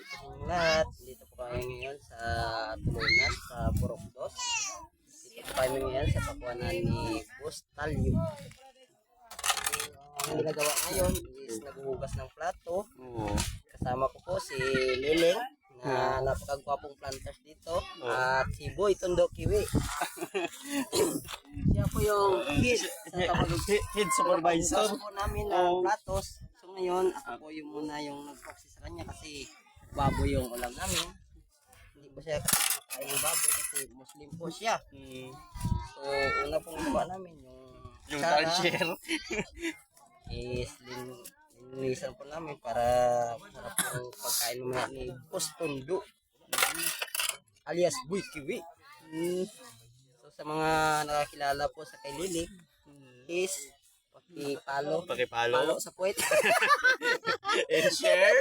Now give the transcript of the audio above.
inyong lahat. Dito po kami ngayon sa Tulunan, sa Purokdos. Dito po kami ngayon sa pakuanan ni Postalyo. Ang ginagawa ngayon is naghuhugas ng plato. Kasama ko po si Liling na napakagwapong planters dito. At si Boy Tondo Kiwi. Siya po yung kapag- Head supervisor. Po namin ng platos. So ngayon, ako po yung muna yung nag-proxy sa kanya kasi baboy yung ulam namin. Hindi po siya kakain baboy kasi Muslim po siya. Mm. So una pong gawa namin yung Yung tarsier. is lin linilisan po namin para para po pagkain mamaya ni Postondo alias Boy Kiwi. Mm. So sa mga nakakilala po sa kay Lily is paki-follow Pakipalo. follow sa puwet. And share.